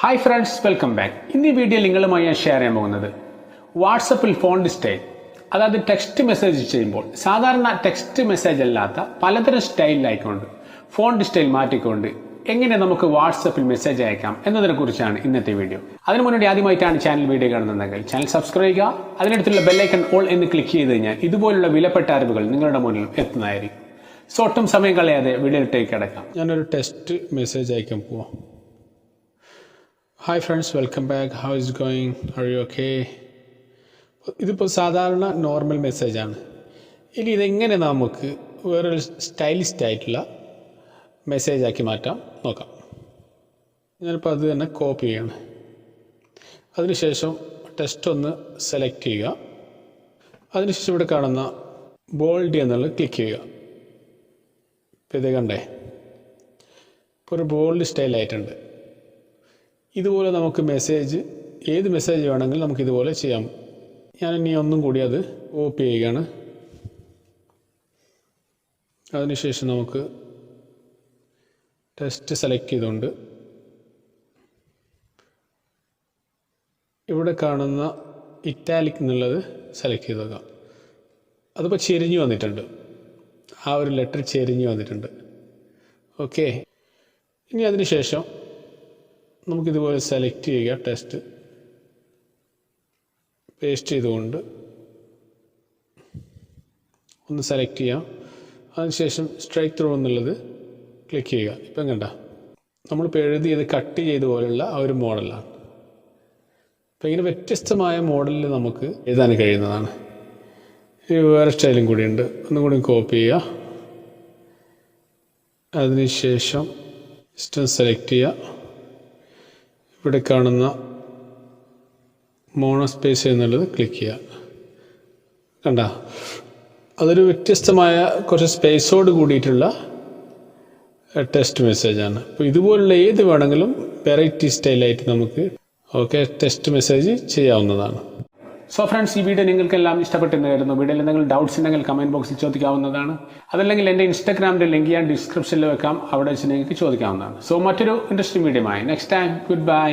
Hi friends welcome back ഇന്ന് ഈ video നിങ്ങളുമായി ഞാൻ ഷെയർ ചെയ്യാൻ പോകുന്നത് വാട്സപ്പിൽ ഫോൺ സ്റ്റൈൽ അതായത് ടെക്സ്റ്റ് മെസ്സേജ് ചെയ്യുമ്പോൾ സാധാരണ ടെക്സ്റ്റ് മെസ്സേജ് അല്ലാത്ത പലതരം സ്റ്റൈലിലായിക്കൊണ്ട് ഫോൺ സ്റ്റൈൽ മാറ്റിക്കൊണ്ട് എങ്ങനെ നമുക്ക് വാട്സപ്പിൽ മെസ്സേജ് അയക്കാം എന്നതിനെ കുറിച്ചാണ് ഇന്നത്തെ വീഡിയോ അതിനു മുന്നോടി ആദ്യമായിട്ടാണ് ചാനൽ വീഡിയോ കാണുന്നതെങ്കിൽ ചാനൽ സബ്സ്ക്രൈബ് ചെയ്യുക. അതിനടുത്തുള്ള ബെല്ലൈക്കൺ ഓൾ എന്ന് ക്ലിക്ക് ചെയ്ത് കഴിഞ്ഞാൽ ഇതുപോലുള്ള വിലപ്പെട്ട അറിവുകൾ നിങ്ങളുടെ മുന്നിൽ എത്തുന്നതായിരിക്കും. സോട്ടും സമയം കളയാതെ വീഡിയോയിലേക്ക് കിടക്കാം. ഞാനൊരു ടെക്സ്റ്റ് മെസ്സേജ് അയക്കാൻ പോവാം. Hi friends welcome back how is going are you okay ഇതിപ്പോൾ സാധാരണ നോർമൽ മെസ്സേജാണ് ഇനി ഇതെങ്ങനെ നമുക്ക് വേറൊരു സ്റ്റൈലിസ്റ്റ് ആയിട്ടുള്ള മെസ്സേജ് ആക്കി മാറ്റാം? നോക്കാം. ഞാനിപ്പോൾ അത് തന്നെ കോപ്പി ചെയ്യാണ്. അതിനുശേഷം ടെസ്റ്റ് ഒന്ന് സെലക്ട് ചെയ്യുക. അതിനുശേഷം ഇവിടെ കാണുന്ന ബോൾഡ് എന്നുള്ളത് ക്ലിക്ക് ചെയ്യുക. ഇപ്പോൾ ഇത് കണ്ടേ. ഇപ്പോൾ ഒരു ബോൾഡ് സ്റ്റൈലായിട്ടുണ്ട് ഇതുപോലെ നമുക്ക് മെസ്സേജ് ഏത് മെസ്സേജ് വേണമെങ്കിലും നമുക്ക് ഇതുപോലെ ചെയ്യാം. ഞാൻ ഇനി ഒന്നും കൂടി അത് കോപ്പി ചെയ്യുകയാണ്. അതിനുശേഷം നമുക്ക് ടെസ്റ്റ് സെലക്ട് ചെയ്തുകൊണ്ട് ഇവിടെ കാണുന്ന ഇറ്റാലിക് എന്നുള്ളത് സെലക്ട് ചെയ്ത് വെക്കാം. അതിപ്പോൾ ചെരിഞ്ഞു വന്നിട്ടുണ്ട്. ആ ഒരു ലെറ്റർ ചെരിഞ്ഞു വന്നിട്ടുണ്ട്. ഓക്കെ ഇനി അതിന് ശേഷം നമുക്കിതുപോലെ സെലക്ട് ചെയ്യുക ടെസ്റ്റ് പേസ്റ്റ് ചെയ്തുകൊണ്ട് ഒന്ന് സെലക്ട് ചെയ്യാം. അതിനുശേഷം സ്ട്രൈക്ക് ത്രൂ എന്നുള്ളത് ക്ലിക്ക് ചെയ്യുക. ഇപ്പം കണ്ട നമ്മളിപ്പോൾ എഴുതിയത് കട്ട് ചെയ്ത പോലുള്ള ആ ഒരു മോഡലാണ് അപ്പം ഇങ്ങനെ വ്യത്യസ്തമായ മോഡലിൽ നമുക്ക് എഴുതാൻ കഴിയുന്നതാണ്. ഈ വേറെ സ്റ്റൈലും കൂടിയുണ്ട് ഒന്നും കൂടി കോപ്പി ചെയ്യുക. അതിനുശേഷം ഇഷ്ടം സെലക്ട് ചെയ്യുക. ഇവിടെ കാണുന്ന മോണോസ്പേസ് എന്നുള്ളത് ക്ലിക്ക് ചെയ്യുക. കണ്ട? അതൊരു വ്യത്യസ്തമായ കുറച്ച് സ്പേസോട് കൂടിയിട്ടുള്ള ടെസ്റ്റ് മെസ്സേജാണ് അപ്പോൾ ഇതുപോലുള്ള ഏത് വേണമെങ്കിലും വെറൈറ്റി സ്റ്റൈലായിട്ട് നമുക്ക് ഓക്കെ ടെസ്റ്റ് മെസ്സേജ് ചെയ്യാവുന്നതാണ്. സോ ഫ്രണ്ട്സ് ഈ വീഡിയോ നിങ്ങൾക്കെല്ലാം ഇഷ്ടപ്പെട്ടെന്ന് വീഡിയോയിൽ എന്തെങ്കിലും ഡൗട്ട്സ് ഉണ്ടെങ്കിൽ കമന്റ് ബോക്സിൽ ചോദിക്കാവുന്നതാണ്. അതല്ലെങ്കിൽ എന്റെ ഇൻസ്റ്റാഗ്രാമിന്റെ ലിങ്ക് ഞാൻ ഡിസ്ക്രിപ്ഷനിൽ വെക്കാം. അവിടെ വെച്ച് നിങ്ങൾക്ക് ചോദിക്കാവുന്നതാണ്. സോ മറ്റൊരു ഇൻട്രസ്റ്റിംഗ് വീഡിയോ ആയി നെക്സ്റ്റ് ടൈം ഗുഡ് ബൈ